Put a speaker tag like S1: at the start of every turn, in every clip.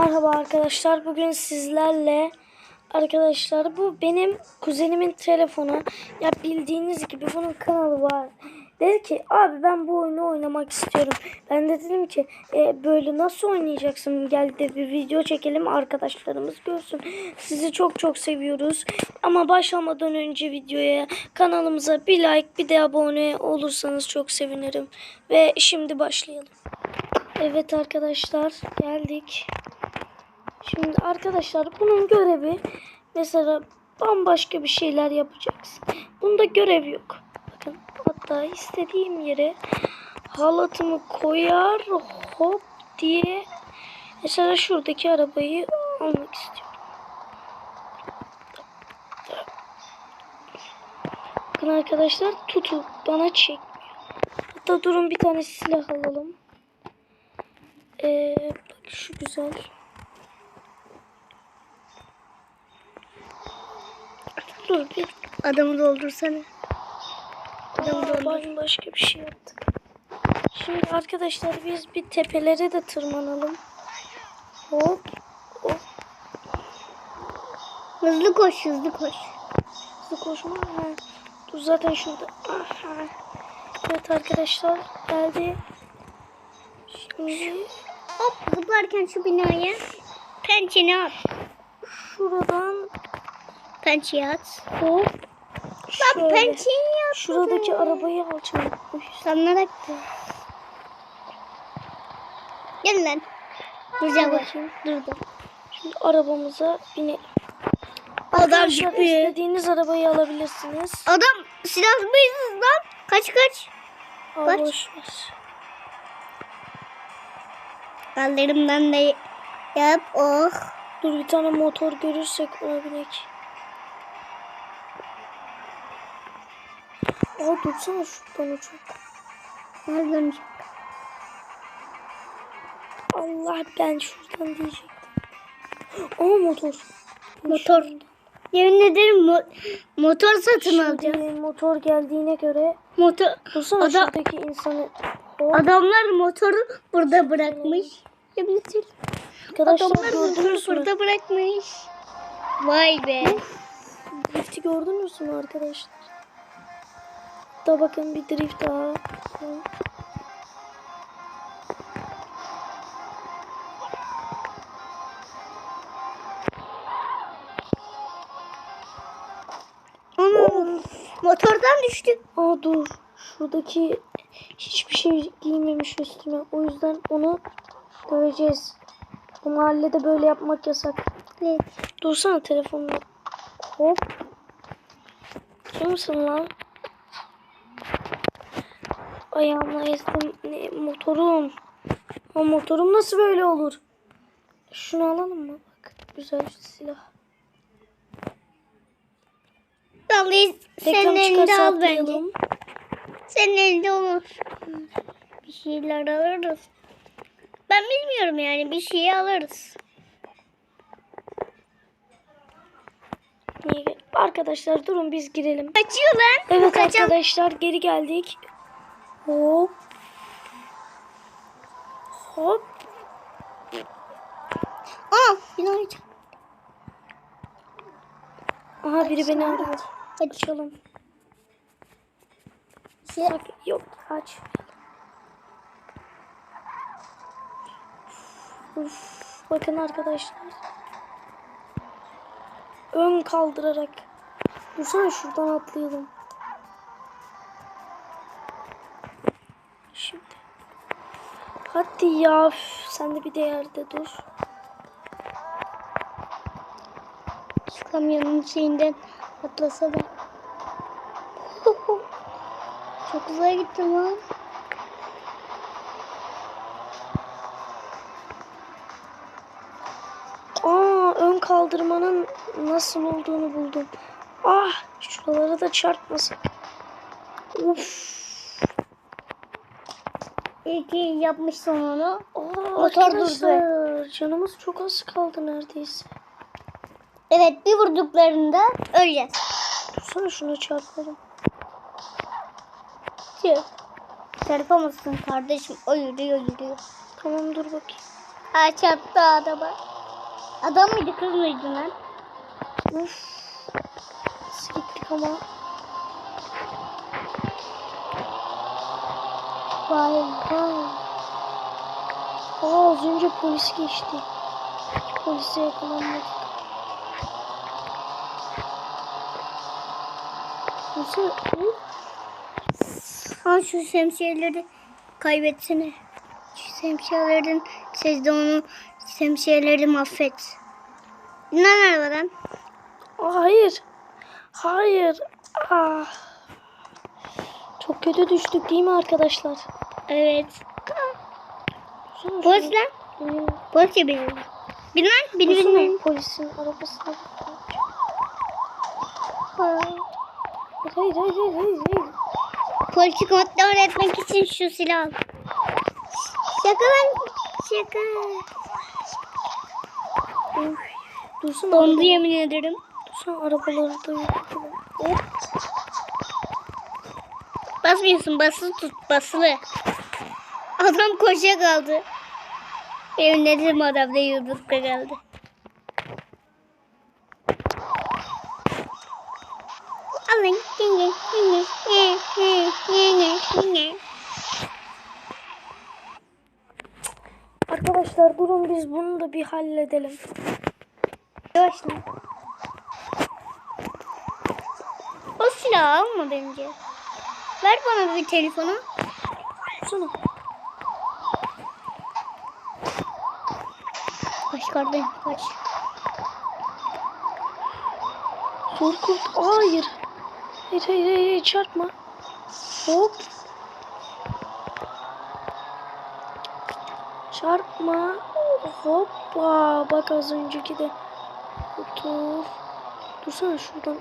S1: Merhaba arkadaşlar. Bugün sizlerle arkadaşlar bu benim kuzenimin telefonu. Ya bildiğiniz gibi bunun kanalı var. Dedi ki abi ben bu oyunu oynamak istiyorum. Ben de dedim ki "E, böyle nasıl oynayacaksın? Gel de bir video çekelim arkadaşlarımız görsün. Sizi çok çok seviyoruz. Ama başlamadan önce videoya kanalımıza bir like bir de abone olursanız çok sevinirim. Ve şimdi başlayalım. Evet arkadaşlar geldik. Şimdi arkadaşlar bunun görevi mesela bambaşka bir şeyler yapacaksın. Bunda görev yok. Bakın hatta istediğim yere halatımı koyar hop diye mesela şuradaki arabayı almak istiyorum. Bakın arkadaşlar tutup bana çekmiyor. Hatta durun bir tane silah alalım. Ee, bak şu güzel. Dur bir
S2: Adamı doldursana.
S1: Adamı doldur. başka bir şey yaptık. Şimdi arkadaşlar biz bir tepelere de tırmanalım. Hop. Hop.
S2: Hızlı koş, hızlı koş.
S1: Hızlı koşma. Ha. Dur zaten şurada. Aha. Evet arkadaşlar geldi. Şimdi
S2: Hop zıplarken şu binaya pençeni at.
S1: şuradan
S2: Pençeyi at.
S1: hop. Şöyle.
S2: pençeyi at.
S1: Şuradaki arabayı alacağım. Uy,
S2: Sanarak da. Gel lan. Duracağım bak.
S1: bakayım.
S2: Durdu.
S1: Şimdi arabamıza binelim.
S2: Adam
S1: Arkadaşlar
S2: gitti.
S1: istediğiniz arabayı alabilirsiniz.
S2: Adam silahlıyız lan. Kaç kaç.
S1: Aa,
S2: Kaç?
S1: boş ver.
S2: Kallarımdan da yap. Oh.
S1: Dur bir tane motor görürsek ona binek. Aa dursana şuradan uçak.
S2: Nereden
S1: Allah ben şuradan diyecektim. Ama motor.
S2: Motor. Yemin ederim mo- motor satın alacağım.
S1: Şimdi motor geldiğine göre
S2: Motor.
S1: dursana
S2: Adam-
S1: şuradaki insanı. Hop.
S2: Adamlar motoru burada bırakmış. Yemin ederim.
S1: Arkadaşlar
S2: Adamlar motoru burada bırakmış. Vay be.
S1: Drift'i gördünüz mü arkadaşlar? Da bakın bir drift daha.
S2: Ana. Motordan düştü.
S1: Aa dur. Şuradaki hiçbir şey giymemiş üstüne. O yüzden onu göreceğiz. Bu mahallede böyle yapmak yasak.
S2: Evet.
S1: Dursana telefonla. Hop. Kim misin lan? Ayağımla ezdim. Ne, motorum. Ha, motorum nasıl böyle olur? Şunu alalım mı? Bak güzel silah.
S2: Vallahi senin elinde al bence. Senin elinde olur. Bir şeyler alırız. Ben bilmiyorum yani bir şey alırız.
S1: Arkadaşlar durun biz girelim.
S2: Kaçıyor lan.
S1: Evet
S2: Kaçan-
S1: arkadaşlar geri geldik. Hop. Hop.
S2: Aa, binayı çak.
S1: Aha biri beni aradı.
S2: Hadi.
S1: Açalım.
S2: Şey,
S1: Bak, yok aç. Uf, bakın arkadaşlar. Ön kaldırarak. Dursana şuradan atlayalım. Hadi ya. Sen de bir de yerde dur.
S2: Şu kamyonun şeyinden atlasa da. Çok uzağa gittim lan.
S1: Aa ön kaldırmanın nasıl olduğunu buldum. Ah şuralara da çarpmasın. Uf.
S2: İyi ki yapmışsın onu.
S1: Aa,
S2: Motor
S1: arkadaşlar, Canımız çok az kaldı neredeyse.
S2: Evet bir vurduklarında öleceğiz.
S1: Dursana şuna çarpalım.
S2: Tüh. Çarpamazsın kardeşim. O yürüyor yürüyor.
S1: Tamam dur bakayım.
S2: Aa çarptı adama. Adam mıydı kız mıydı lan?
S1: Uf. Gittik ama. Vay vay. Aa az önce polis geçti. Polise yakalanmadık. Nasıl?
S2: Ha şu şemsiyeleri kaybetsene. Şu şemsiyelerin sizde onu şemsiyeleri mahvet. İnan arabadan.
S1: Hayır. Hayır. Ah. Çok kötü düştük değil mi arkadaşlar?
S2: Evet. Polis lan.
S1: Benim-
S2: Polis ya benim. Bin lan. Bin bin.
S1: polisin arabasına. Hayır hayır hayır hayır hayır.
S2: Polisi kontrol etmek için şu silah al. Şaka lan. Şaka.
S1: Uf. Dursun
S2: Dondu yemin ederim.
S1: Dursun arabaları da yok.
S2: Hop. Basmıyorsun basılı tut basılı. Adam koşa kaldı. Yemin ederim adam da yıldızda kaldı. Alın. Yenge, yenge, yenge, yenge, yenge.
S1: Arkadaşlar durun biz bunu da bir halledelim.
S2: Yavaş lan. O silahı alma bence. Ver bana bir telefonu.
S1: Dursana.
S2: Kaç kardeşim kaç.
S1: Zor kurt. Hayır. Hayır hayır hayır, çarpma. Hop. Çarpma. Hoppa. Bak az önceki de. Otur. Dursana şuradan.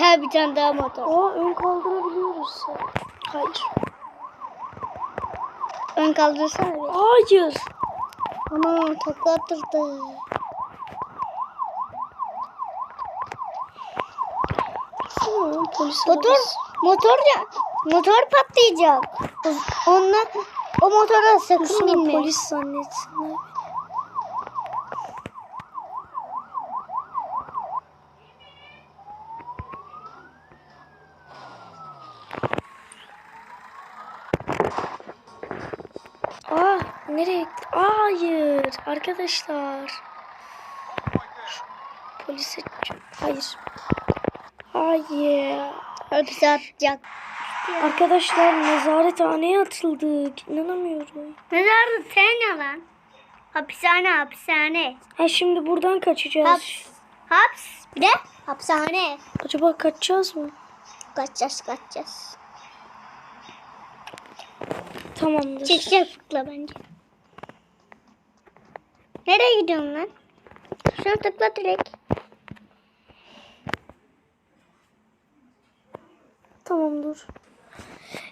S2: Ha bir tane daha motor.
S1: Aa ön kaldırabiliyoruz. Hayır.
S2: Ön kaldırsana bir.
S1: Hayır.
S2: Ana takla attırdı. Motor, motor ya, motor patlayacak. O- Onunla, o motora sakın binme.
S1: polis zannetsinler. Hayır arkadaşlar. Polise hayır. Hayır.
S2: Hapse atacak.
S1: Arkadaşlar nezarethaneye atıldık. İnanamıyorum.
S2: Ne derdi sen lan? Hapishane, hapishane.
S1: Ha şimdi buradan kaçacağız.
S2: Haps, haps. Bir de hapishane.
S1: Acaba kaçacağız mı?
S2: Kaçacağız, kaçacağız.
S1: Tamamdır.
S2: Çekeceğiz fıkla bence. Nereye gidiyorsun lan? Şuna tıkla direkt.
S1: Tamamdır.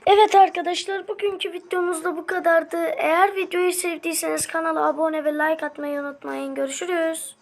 S1: Evet arkadaşlar bugünkü videomuz da bu kadardı. Eğer videoyu sevdiyseniz kanala abone ve like atmayı unutmayın. Görüşürüz.